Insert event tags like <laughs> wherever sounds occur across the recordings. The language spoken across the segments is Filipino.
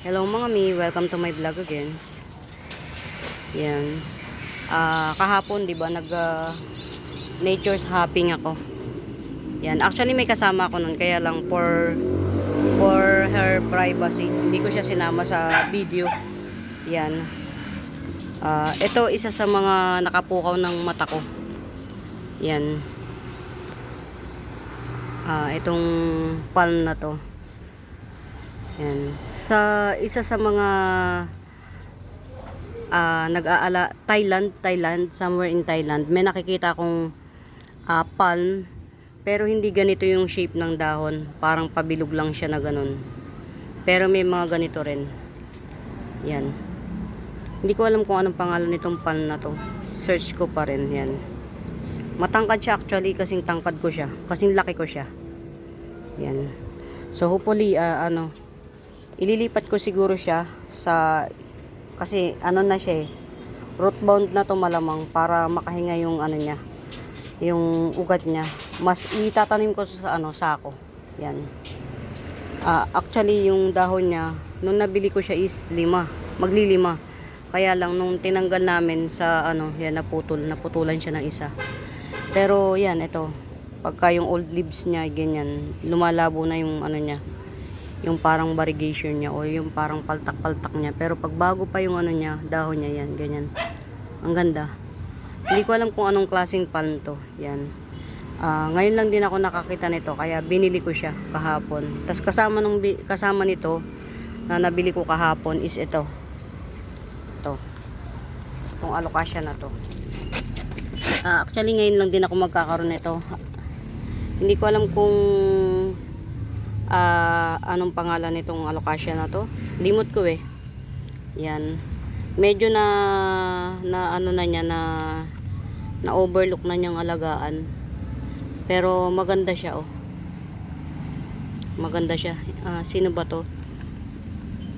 Hello mga mi, welcome to my vlog again. Yan. Ah, kahapon 'di ba nag ah, nature's hopping ako. Yan, actually may kasama ako nun kaya lang for for her privacy. Hindi ko siya sinama sa video. Yan. Ah, ito isa sa mga nakapukaw ng mata ko. Yan. Ah, itong palm na to. Yan. Sa isa sa mga ah, nag-aala Thailand, Thailand, somewhere in Thailand, may nakikita akong ah, palm pero hindi ganito yung shape ng dahon. Parang pabilog lang siya na ganun. Pero may mga ganito rin. Yan. Hindi ko alam kung anong pangalan nitong palm na to. Search ko pa rin. Yan. Matangkad siya actually kasing tangkad ko siya. Kasing laki ko siya. Yan. So hopefully ah, ano ililipat ko siguro siya sa kasi ano na siya eh root na to malamang para makahinga yung ano niya yung ugat niya. Mas itatanim ko sa ano sako. Yan. Ah, actually yung dahon niya nung nabili ko siya is lima. Maglilima. Kaya lang nung tinanggal namin sa ano yan naputol naputulan siya ng isa. Pero yan ito. Pagka yung old leaves niya ganyan lumalabo na yung ano niya yung parang variegation niya o yung parang paltak-paltak niya. Pero pag bago pa yung ano niya, dahon niya yan, ganyan. Ang ganda. Hindi ko alam kung anong klaseng palm to. Yan. Ah, ngayon lang din ako nakakita nito kaya binili ko siya kahapon. Tapos kasama nung kasama nito na nabili ko kahapon is ito. Ito. Itong alokasya na to. Ah, actually ngayon lang din ako magkakaroon nito. Hindi ko alam kung ah anong pangalan nitong alokasya na to? Limot ko eh. Yan. Medyo na na ano na niya na na overlook na niyang alagaan. Pero maganda siya oh. Maganda siya. Ah, sino ba to?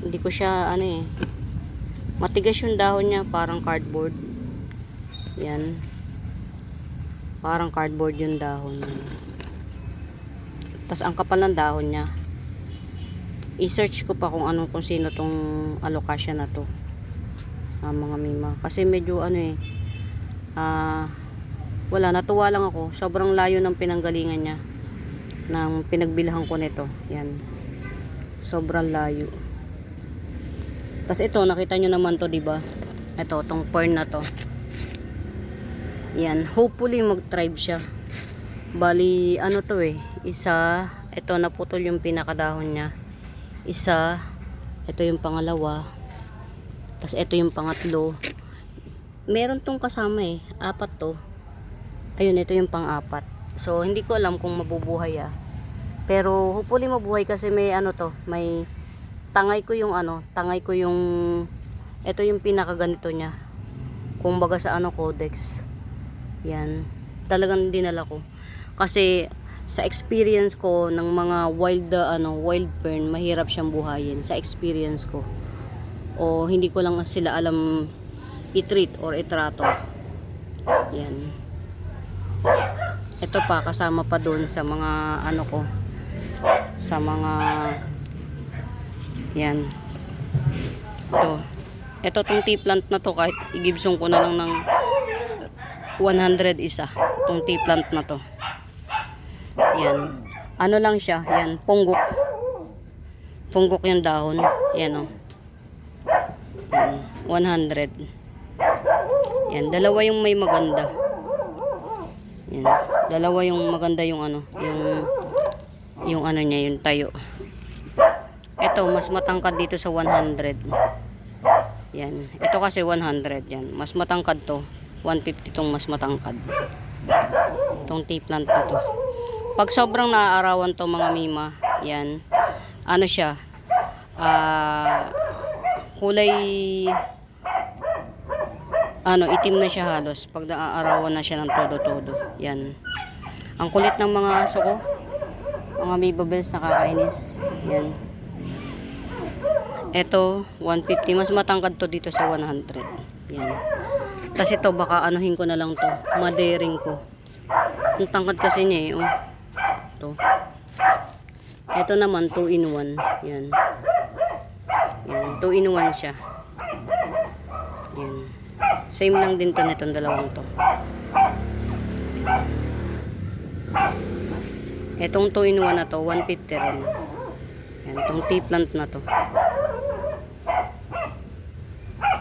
Hindi ko siya ano eh. Matigas yung dahon niya parang cardboard. Yan. Parang cardboard yung dahon niya tapos ang kapal ng dahon niya. I-search ko pa kung ano kung sino tong alokasya na to. Ah, mga mima. Kasi medyo ano eh. Ah, wala natuwa lang ako. Sobrang layo ng pinanggalingan niya. Nang pinagbilahan ko nito. Yan. Sobrang layo. Tapos ito, nakita nyo naman to, 'di ba? Ito, tong fern na to. Yan, hopefully mag-thrive siya. Bali, ano to eh, isa, ito naputol yung pinakadahon niya. Isa, ito yung pangalawa. Tapos ito yung pangatlo. Meron tong kasama eh, apat to. Ayun, ito yung pang-apat. So, hindi ko alam kung mabubuhay ah. Pero hopefully mabuhay kasi may ano to, may tangay ko yung ano, tangay ko yung ito yung pinakaganito niya. Kumbaga sa ano codex. Yan. Talagang dinala ko. Kasi sa experience ko ng mga wild uh, ano wild fern mahirap siyang buhayin sa experience ko. O hindi ko lang sila alam i-treat or itrato. Yan. Ito pa kasama pa doon sa mga ano ko sa mga yan. Ito. Ito tong tea plant na to kahit igibsong ko na lang ng 100 isa tong tea plant na to yan. Ano lang siya, yan, punggok. Punggok yung dahon. Yan o. Yan, 100. Yan, dalawa yung may maganda. Yan, dalawa yung maganda yung ano, yung yung ano niya, yung tayo. Ito, mas matangkad dito sa 100. Yan. Ito kasi 100 yan. Mas matangkad to. 150 tong mas matangkad. Itong tea plant na to. Pag sobrang naaarawan to mga mima, yan, ano siya, ah, kulay, ano, itim na siya halos. Pag naaarawan na siya ng todo-todo. Yan. Ang kulit ng mga suko, mga mibabels nakakainis. Yan. Ito, 150. Mas matangkad to dito sa 100. Yan. Kasi to baka anuhin ko na lang to. Madering ko. Ang tangkad kasi niya eh. Oh. Ito. Ito naman 2 in 1. Yan. Yan. 2 in 1 siya. Yan. Same lang din to nitong dalawang to. Itong 2 in 1 na to, 150 rin. Yan, itong tea plant na to.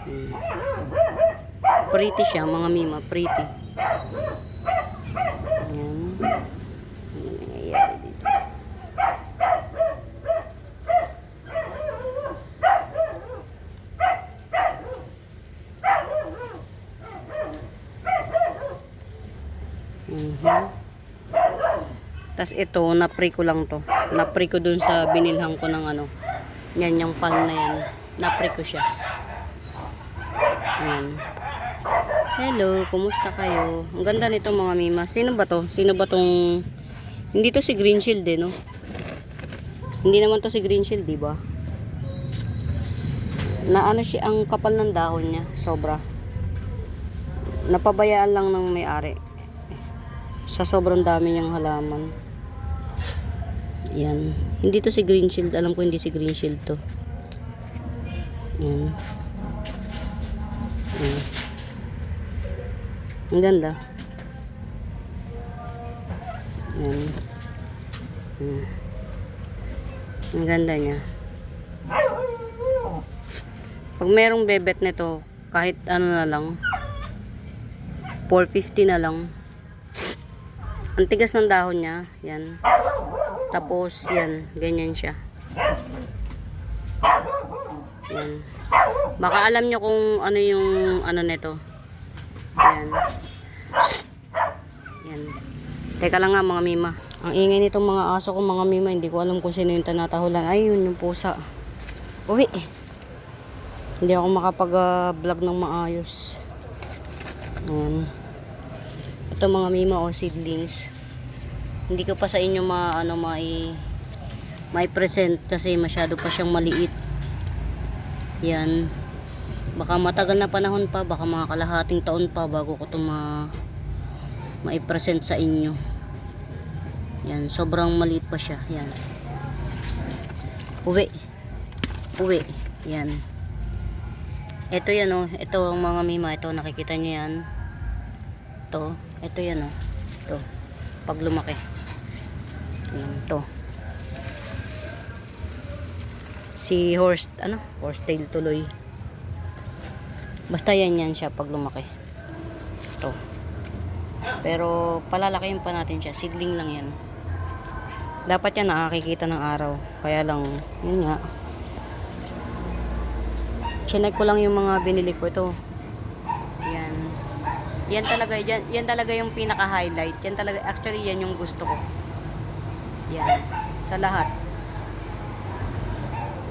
Yan. Pretty siya, mga mima, pretty. Yan. Ano nangyayari dito? Mhm. Tapos ito, na-pre ko lang to. Na-pre ko dun sa binilhan ko ng ano. Yan, yung pal na yan. Na-pre ko siya. Yan. Hello, kumusta kayo? Ang ganda nito mga mima. Sino ba to? Sino ba tong... Hindi to si Green Shield eh, no? Hindi naman to si Green Shield, di ba? Na ano siya, ang kapal ng dahon niya. Sobra. Napabayaan lang ng may-ari sa sobrang dami niyang halaman. Yan. Hindi to si Green Shield. Alam ko hindi si Green Shield to. Yan. Yan. Ang ganda. Yan. Yan. Ang ganda niya. Pag merong bebet nito, kahit ano na lang, 450 na lang. Ang tigas ng dahon niya. Yan. Tapos, yan. Ganyan siya. Yan. Baka alam nyo kung ano yung ano nito. Yan. Yan. Teka lang nga mga mima. Ang ingay nitong mga aso ko mga mima. Hindi ko alam kung sino yung tanatahulan. Ay, yun yung pusa. Uwi. Hindi ako makapag-vlog ng maayos. Ayan. Ito mga mima o seedlings. Hindi ko pa sa inyo ma ano mai may present kasi masyado pa siyang maliit. Yan. Baka matagal na panahon pa, baka mga kalahating taon pa bago ko 'to ma mai-present sa inyo. Yan, sobrang maliit pa siya. Yan. Uwi. Uwi. Yan. Ito yan oh. Ito ang mga mima. Ito nakikita nyo yan. Ito. Ito yan oh. Ito. Pag lumaki. Yan. Ito. Si horse, ano? Horse tail tuloy. Basta yan yan siya pag lumaki. Ito. Pero palalakihin pa natin siya. Seedling lang yan. Dapat yan nakakikita ng araw. Kaya lang, yun nga. Chinek ko lang yung mga binili ko. Ito. Yan. Talaga, yan, yan talaga yung pinaka-highlight. Yan talaga, actually yan yung gusto ko. Yan. Sa lahat.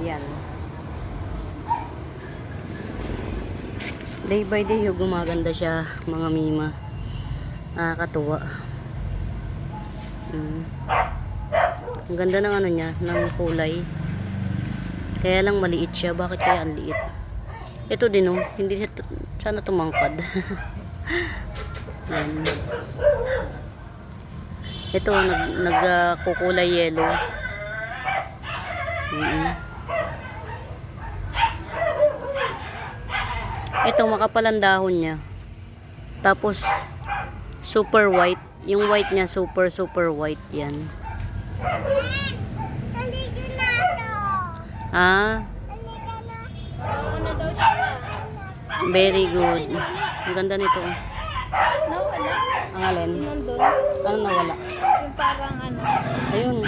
Yan. Day by day, oh, gumaganda siya, mga mima. Nakakatuwa. Mm. Ang ganda ng ano niya, ng kulay. Kaya lang maliit siya. Bakit kaya ang liit? Ito din oh, hindi siya sana tumangkad. <laughs> Yan. Ito nag nagkukulay yellow. Mm Ito makapal ang dahon niya. Tapos super white. Yung white niya super super white yan. Ah, very good. Ang ganda nito. oh. Nawala. Ang alin? Nandun. Ano nawala? Yung parang ano. Ayun.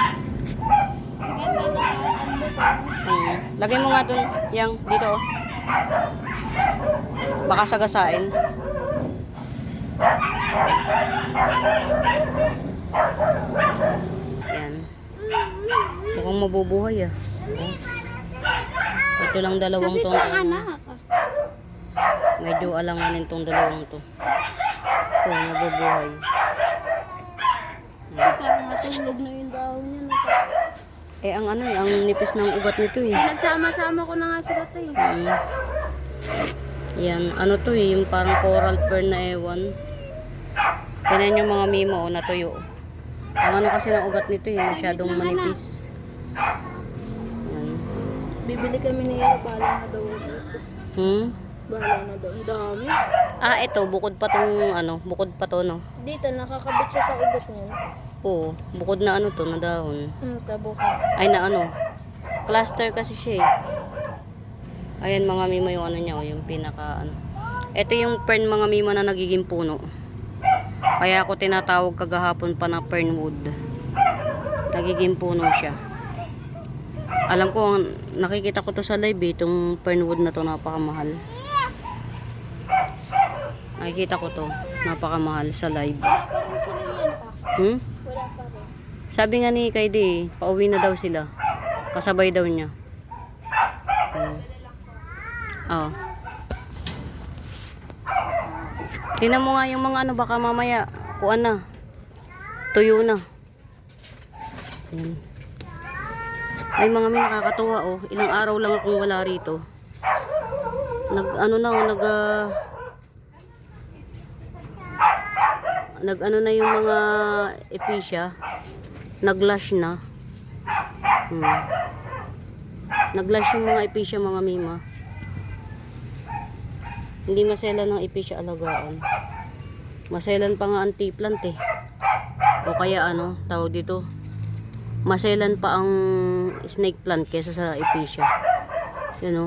Ang ganda na ano ko. Hmm. Lagay mo nga dun, yang, dito oh. Baka sagasain. Yan. Mukhang mabubuhay ah. Oh. Ito lang dalawang Sabi to. ko anak. Medyo alanganin tong dalawang to. Ito, mabubuhay. Parang matulog na yung dahon niya. Eh, ang ano eh, ang nipis ng ugat nito eh. Nagsama-sama ko na nga sila to eh. Mm. Yan, ano to eh, yung parang coral fern na ewan. Tignan yung mga mimo, oh, natuyo. Ang ano kasi ng ugat nito eh, masyadong manipis. Yan. Bibili kami ni Ero, bala na daw. Hmm? Bala na. Ang dami. Ah, ito, bukod pa tong, ano, bukod pa to, no? Dito, nakakabit siya sa ugat niya. Oo, bukod na ano to, na dahon. Hmm, tabo ka. Ay, na ano, cluster kasi siya eh. Ayan, mga mimo yung ano niya, oh, yung pinaka, ano. Ito yung fern mga mimo na nagiging puno. Kaya ako tinatawag kagahapon pa na fernwood. Nagiging puno siya. Alam ko, nakikita ko to sa live eh, itong fernwood na to napakamahal. Nakikita ko to, napakamahal sa live. Hmm? Sabi nga ni Kaide, pauwi na daw sila. Kasabay daw niya. Hmm. Oo. Tingnan mo nga yung mga ano, baka mamaya, kuan na. Tuyo na. Ayan. Ay, mga may nakakatuwa, oh. Ilang araw lang akong wala rito. Nag, ano na, oh, nag, ah, nag, ano na yung mga episya. Naglash na. Hmm. Naglash yung mga episya mga mima. Hindi masela ng episya alagaan. Maselan pa nga ang tiplant eh. O kaya ano, tawag dito. Maselan pa ang snake plant kesa sa episya. Yun o.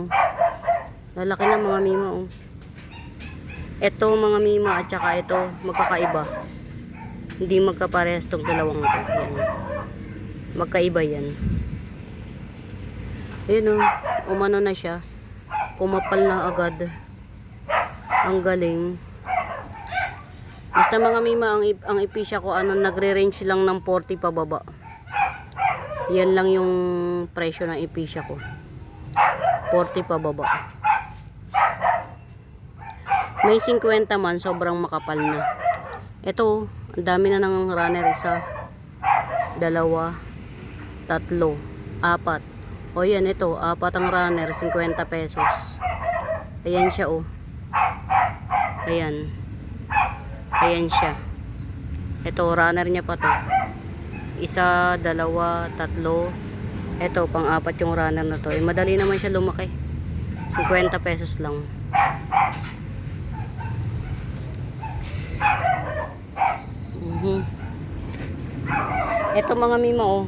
Lalaki na mga mima oh. Ito mga mima at saka ito magkakaiba. Hindi magkaparehas tong dalawang to. Yan. Magkaiba yan. Ayun o. Umano na siya. Kumapal na agad. Ang galing. Basta mga mima, ang, ang ipisya ko, ano, nagre-range lang ng 40 pababa. Yan lang yung presyo ng ipisya ko. 40 pababa. May 50 man, sobrang makapal na. Ito, ang dami na ng runner. Isa, dalawa, tatlo, apat. O yan, ito, apat ang runner, 50 pesos. Ayan siya, oh. Ayan. Ayan siya. Ito, runner niya pa to. Isa, dalawa, tatlo. Ito, pang-apat yung runner na to. Eh, madali naman siya lumaki. 50 pesos lang. Ito mga mima oh.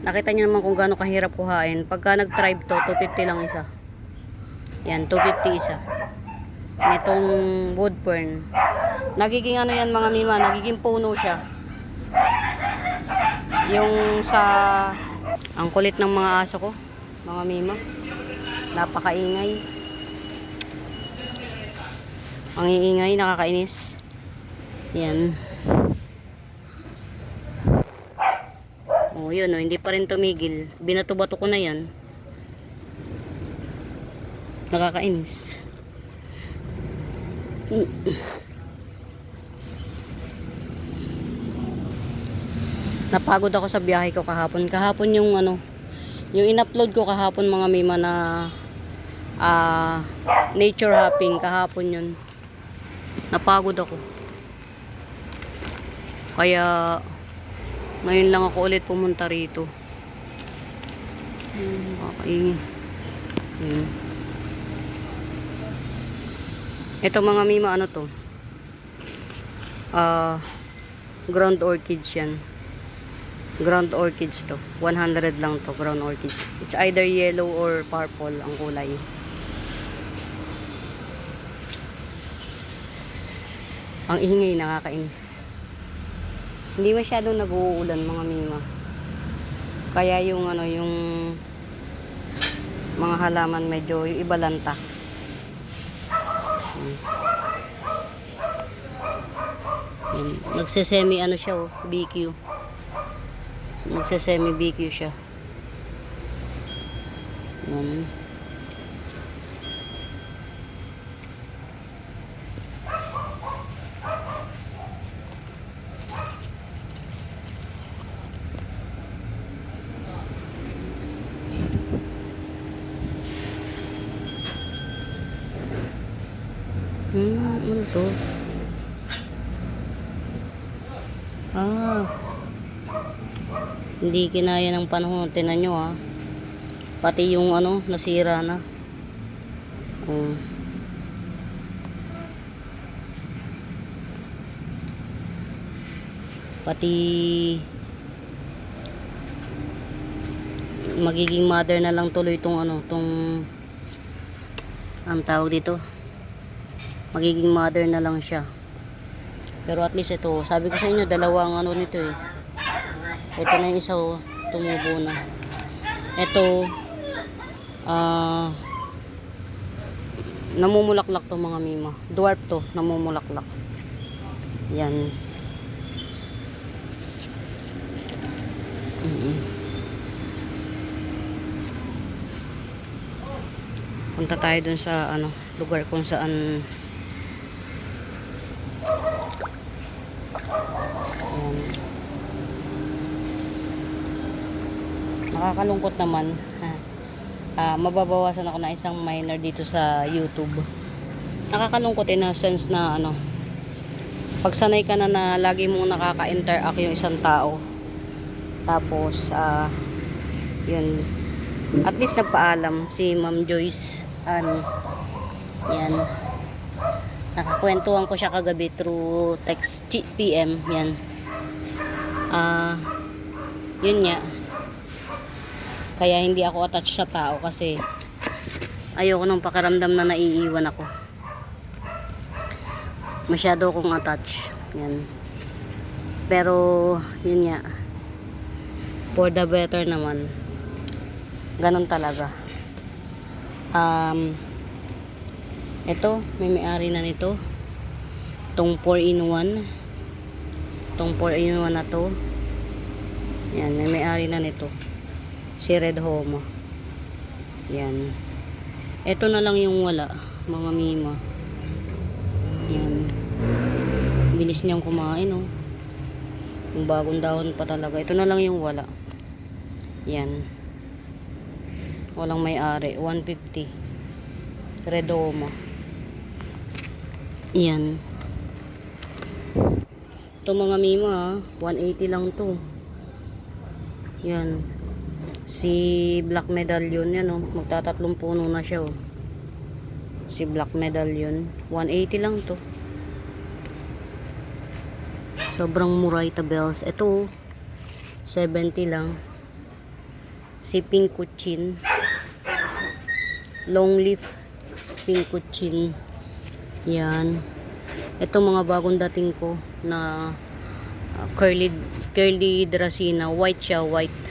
Nakita niyo naman kung gaano kahirap kuhain. Pagka nag-tribe to, 250 lang isa. Yan, 250 isa. Itong wood fern. Nagiging ano yan mga mima, nagiging puno siya. Yung sa ang kulit ng mga aso ko, mga mima. Napakaingay. Ang iingay, nakakainis. Yan. Oh, yun oh, hindi pa rin tumigil. Binato-bato ko na yan. Nakakainis. Napagod ako sa biyahe ko kahapon. Kahapon yung ano, yung in-upload ko kahapon mga mima na ah, nature hopping kahapon yun. Napagod ako. Kaya ngayon lang ako ulit pumunta rito. Kakaingin. Hmm. Ito mga mima ano to? Ah, ground orchids yan. Ground orchids to. 100 lang to, ground orchids. It's either yellow or purple ang kulay. Ang ingay, nakakainis. Hindi masyadong nag-uulan mga mima. Kaya yung ano, yung mga halaman medyo yung iba lanta. Hmm. Nagsesemi ano siya oh, BQ. Nagsesemi BQ siya. Yan. Hmm, ano to? Ah. Hindi kinaya ng panahon. Tinan nyo ah. Pati yung ano, nasira na. Oh. Pati magiging mother na lang tuloy tong ano, tong ang tawag dito. Magiging mother na lang siya. Pero at least ito, sabi ko sa inyo, dalawang ano nito eh. Ito na yung isa oh, tumubo na. Ito, ah, namumulaklak to mga mima. Dwarf to, namumulaklak. Yan. Mm-mm. Punta tayo dun sa ano, lugar kung saan Ayan. Nakakalungkot naman. Ha. Ah, mababawasan ako na isang minor dito sa YouTube. Nakakalungkot in a sense na ano, pagsanay ka na na lagi mong nakaka-interact yung isang tao. Tapos, ah, yun, at least nagpaalam si Ma'am Joyce Ani. Yan. Nakakwentuhan ko siya kagabi through text PM. Yan. Ah, yun nga. Kaya hindi ako attached sa tao kasi ayoko nang pakiramdam na naiiwan ako. Masyado akong attached. Yan. Pero, yun nga. For the better naman. Ganon talaga. Um, ito, may may-ari na nito. Itong 4-in-1. Itong 4-in-1 na to. Yan, may may-ari na nito. Si Red Homo. Yan. Ito na lang yung wala, mga mima. Yan. Bilis niyang kumain, oh. Yung bagong dahon pa talaga. Ito na lang yung wala. Yan. Walang may-ari. 150. Redoma. Yan. Ito mga mima, ha. 180 lang to. Yan. Si Black Medallion, yan, oh. Magtatatlong puno na siya, oh. Si Black Medallion. 180 lang to. Sobrang mura bells. Ito, oh. 70 lang. Si Pink Kuchin. Long leaf pink kuchin. Yan. Ito mga bagong dating ko na uh, curly curly dracena, white siya, white.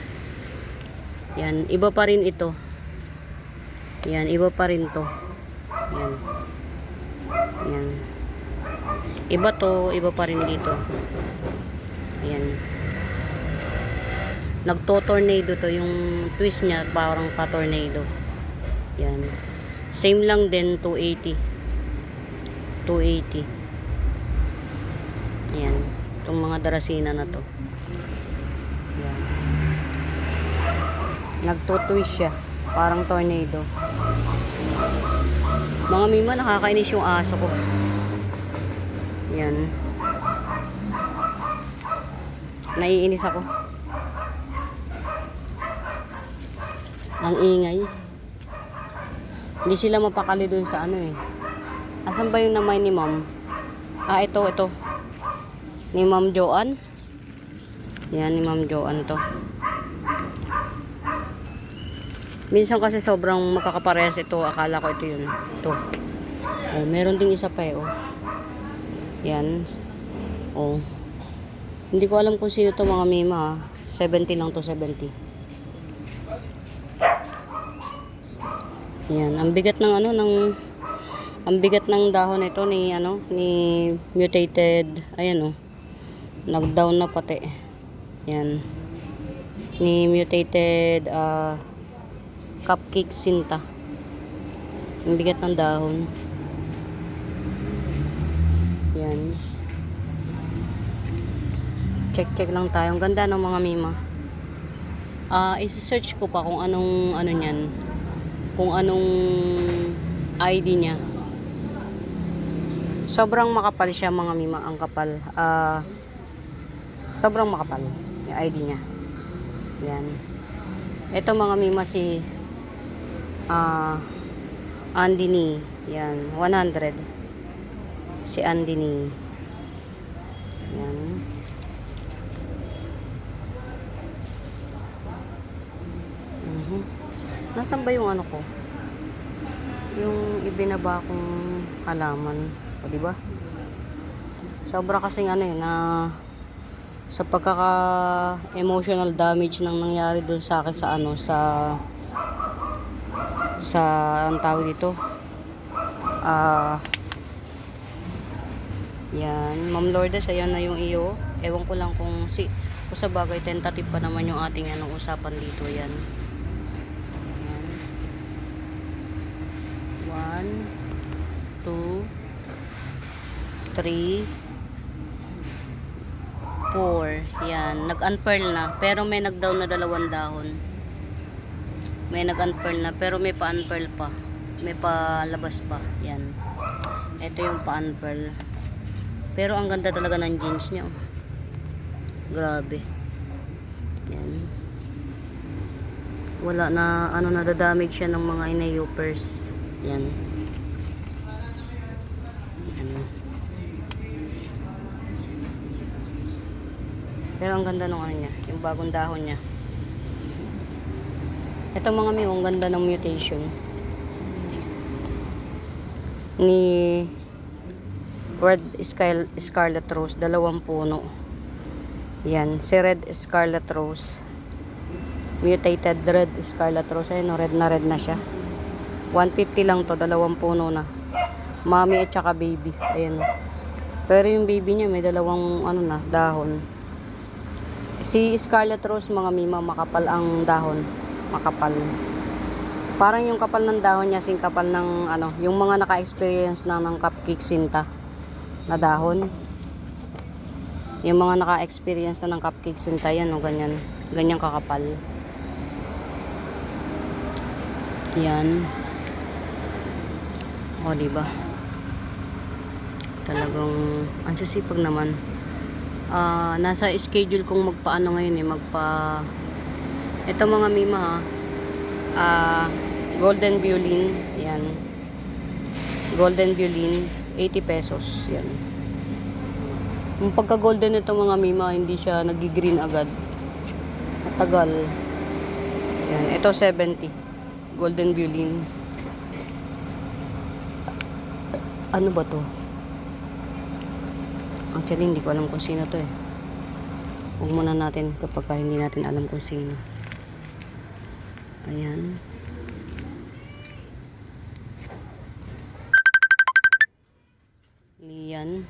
Yan, iba pa rin ito. Yan, iba pa rin to. Yan. Yan. Iba to, iba pa rin dito. Yan. Nagto-tornado to yung twist niya parang pa-tornado. Yan. Same lang din 280. 280. Yan. Itong mga darasina na to. Yan. Nagto-twist siya. Parang tornado. Mga mima, nakakainis yung aso ko. Yan. Naiinis ako. Ang ingay. Hindi sila mapakali dun sa ano eh. Asan ba yung namay ni ma'am? Ah, ito, ito. Ni ma'am Joan. Yan, ni ma'am Joan to. Minsan kasi sobrang makakaparehas ito. Akala ko ito yun. Ito. Oh, meron ding isa pa eh. Oh. Yan. Oh. Hindi ko alam kung sino to mga mima. ah. 70 lang to 70. Yan, ang bigat ng ano ng ang bigat ng dahon nito ni ano ni mutated ayan oh. Nag-down na pati. Yan. Ni mutated ah cupcake sinta. Ang bigat ng dahon. Yan. Check-check lang tayo. Ang ganda ng mga mima. Ah, isi-search ko pa kung anong ano niyan. Kung anong ID niya. Sobrang makapal siya mga mima. Ang kapal. Ah, sobrang makapal yung ID niya. Yan. Ito mga mima si Ah, Andini. Yan, 100. Si Andini. Yan. Mhm. Nasaan ba yung ano ko? Yung ibinaba kong halaman. O, di ba? Sobra kasing ano eh, na sa pagkaka emotional damage nang nangyari dun sa akin sa ano sa sa ang tawag dito ah yan Ma'am Lourdes ayan na yung iyo ewan ko lang kung si kung sa bagay tentative pa naman yung ating anong usapan dito yan yan one two three 4. Yan. Nag-unpearl na. Pero may nag-down na dalawang dahon. May nag-unpearl na. Pero may pa-unpearl pa. May palabas pa. Yan. Ito yung pa-unpearl. Pero ang ganda talaga ng jeans niya. oh. Grabe. Yan. Wala na, ano, nadadamage siya ng mga inayupers. Yan. Yan. Pero ang ganda ng ano niya, yung bagong dahon niya. Ito mga mi, ang ganda ng mutation. Ni Red Sky, Scarlet Rose, dalawang puno. Yan, si Red Scarlet Rose. Mutated Red Scarlet Rose. Ayun, oh, red na red na siya. 150 lang to, dalawang puno na. Mommy at saka baby. Ayan. Pero yung baby niya may dalawang ano na, dahon. Si Scarlet Rose mga mima makapal ang dahon. Makapal. Parang yung kapal ng dahon niya sing kapal ng ano, yung mga naka-experience na ng cupcake sinta na dahon. Yung mga naka-experience na ng cupcake sinta yan o ganyan. Ganyan kakapal. Yan. O, di ba? Talagang ang sisipag naman ah nasa schedule kong magpaano ngayon eh magpa ito mga mima ah golden violin yan. Golden violin 80 pesos yan. Yung pagka golden nito mga mima hindi siya nagi-green agad. Matagal. Yan ito 70 golden violin. Ano ba to? Actually, hindi ko alam kung sino to eh. Huwag muna natin kapag ka hindi natin alam kung sino. Ayan. Lian.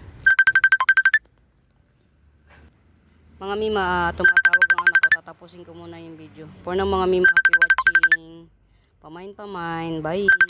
Mga mima, ah, tumatawag ang anak ko. Tatapusin ko muna yung video. For now, mga mima, happy watching. Pamain, pamain. Bye.